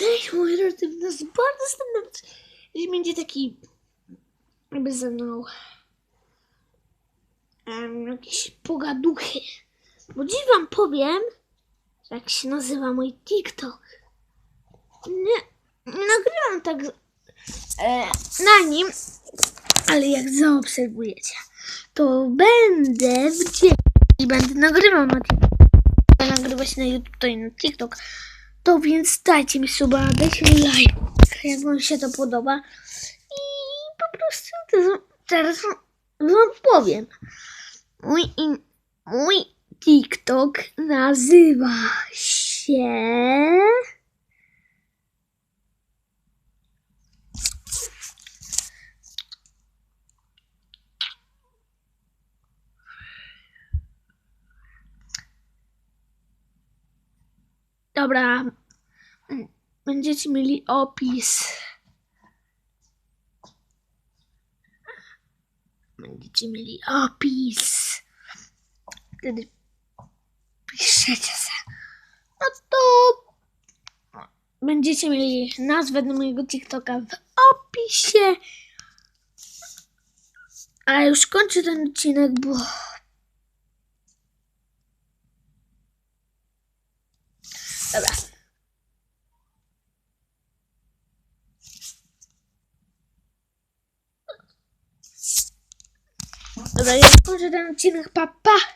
Cześć moi drodzy, nas bardzo serdecznie. Dziś będzie taki jakby ze mną em, jakieś pogaduchy. Bo dziś wam powiem, jak się nazywa mój TikTok. Nie, nie nagrywam tak e, na nim, ale jak zaobserwujecie, to będę w dzień i będę nagrywał na TikTok. Będę nagrywać na YouTube, to i na TikTok. To więc dajcie mi suba, dajcie mi like, jak wam się to podoba. I po prostu teraz wam powiem. Mój, in, mój TikTok nazywa się... Dobra, będziecie mieli opis. Będziecie mieli opis. Wtedy piszecie se. No to będziecie mieli nazwę do mojego TikToka w opisie. A już kończę ten odcinek, bo Dobra. Dobra, ja kończę ten odcinek, papa. Pa.